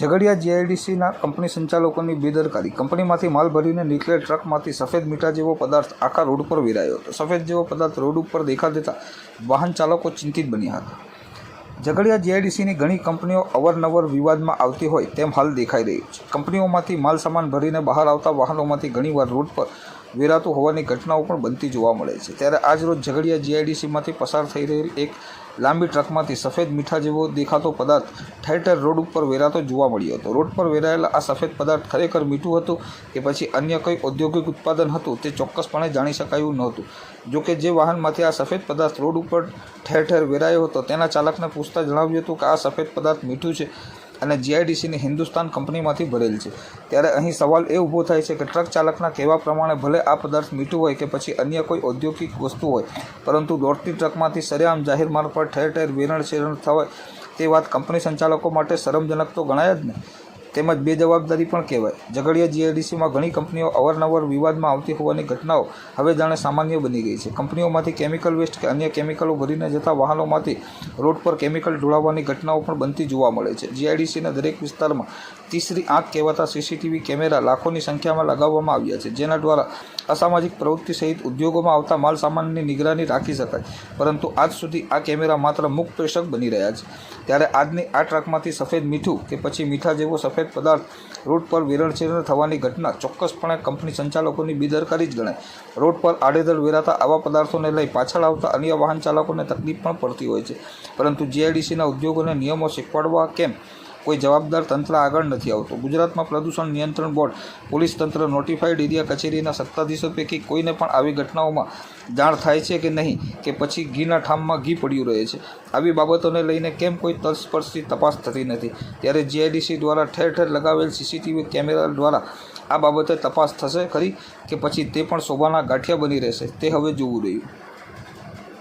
Jhagadia જીઆઈડીસીના company સંચાલકોની બેદરકારી. કંપનીમાંથી માલ ભરીને નીકળેલ ટ્રકમાંથી સફેદ મીઠા જેવો પદાર્થ આખા રોડ પર વેરાયો હતો. સફેદ જેવો પદાર્થ રોડ ઉપર દેખા દેતા વાહન ચાલકો ચિંતિત બન્યા હતા. ઝઘડિયા જીઆઈડીસીની ઘણી કંપનીઓ અવરનવર વિવાદમાં આવતી હોય તેમ હાલ દેખાઈ રહ્યું છે. કંપનીઓમાંથી માલ સામાન ભરીને બહાર આવતા વાહનોમાંથી ઘણીવાર રોડ પર વેરાતું હોવાની ઘટનાઓ પણ બનતી જોવા મળે છે. ત્યારે આજરોજ ઝઘડિયા જીઆઈડીસીમાંથી પસાર થઈ રહેલ એક લાંબી ટ્રકમાંથી સફેદ મીઠા જેવો દેખાતો પદાર્થ ઠેર ઠેર રોડ ઉપર વેરાતો જોવા મળ્યો હતો. રોડ પર વેરાયેલા આ સફેદ પદાર્થ ખરેખર મીઠું હતું કે પછી અન્ય કંઈ ઔદ્યોગિક ઉત્પાદન હતું તે ચોક્કસપણે જાણી શકાયું નહોતું. જોકે જે વાહનમાંથી આ સફેદ પદાર્થ રોડ ઉપર ઠેર ઠેર વેરાયો હતો તેના ચાલકને પૂછતા જણાવ્યું હતું કે આ સફેદ પદાર્થ મીઠું છે. અને જીઆઈડીસીની હિન્દુસ્તાન કંપનીમાંથી ભરેલ છે. ત્યારે અહીં સવાલ એ ઊભો થાય છે કે ટ્રક ચાલકના કહેવા પ્રમાણે ભલે આ પદાર્થ મીઠું હોય કે પછી અન્ય કોઈ ઔદ્યોગિક વસ્તુ હોય, પરંતુ દોડતી ટ્રકમાંથી સરેઆમ જાહેર માર્ગ પર ઠેર ઠેર વેરણ શેરણ થવાય તે વાત કંપની સંચાલકો માટે શરમજનક તો ગણાય જ ને. તેમજ બેજવાબદારી પણ કહેવાય. ઝઘડિયા જીઆઈડીસીમાં ઘણી કંપનીઓ અવારનવાર વિવાદમાં આવતી હોવાની ઘટનાઓ હવે જાણે સામાન્ય બની ગઈ છે. કંપનીઓમાંથી કેમિકલ વેસ્ટ કે અન્ય કેમિકલો ભરીને જતા વાહનોમાંથી રોડ પર કેમિકલ ઢોળાવવાની ઘટનાઓ પણ બનતી જોવા મળે છે. જીઆઈડીસીના દરેક વિસ્તારમાં તીસરી આંખ કહેવાતા સીસીટીવી કેમેરા લાખોની સંખ્યામાં લગાવવામાં આવ્યા છે, જેના દ્વારા અસામાજિક પ્રવૃત્તિ સહિત ઉદ્યોગોમાં આવતા માલ સામાનની નિગરાની રાખી શકાય. પરંતુ આજ સુધી આ કેમેરા માત્ર મુખ પ્રેષક બની રહ્યા છે. ત્યારે આજની આ ટ્રકમાંથી સફેદ મીઠું કે પછી મીઠા જેવો સફેદ પદાર્થ રોડ પર વેરણછેરણ થવાની ઘટના ચોક્કસપણે કંપની સંચાલકોની બેદરકારી જ ગણાય. રોડ પર આડેધડ વેરાતા આવા પદાર્થોને લઈ પાછળ આવતા અન્ય વાહન ચાલકોને તકલીફ પણ પડતી હોય છે. પરંતુ જીઆઈડીસીના ઉદ્યોગોને નિયમો શીખવાડવા કેમ? કોઈ જવાબદાર તંત્ર આગળ નથી આવતું. ગુજરાતમાં પ્રદૂષણ નિયંત્રણ બોર્ડ, પોલીસ તંત્ર નોટિફાઈડ એરિયા કચેરીના સત્તાધીશો પૈકી કોઈને પણ આવી ઘટનાઓમાં જાણ થાય છે કે નહીં કે પછી ઘીના ઠામમાં ઘી પડ્યું રહે છે. આવી બાબતોને લઈને કેમ કોઈ તલસ્પર્શી તપાસ થતી નથી. ત્યારે જીઆઈડીસી દ્વારા ઠેર ઠેર લગાવેલ સીસીટીવી કેમેરા દ્વારા આ બાબતે તપાસ થશે ખરી કે પછી તે પણ શોભાના ગાંઠિયા બની રહેશે? તે હવે જોવું રહ્યું.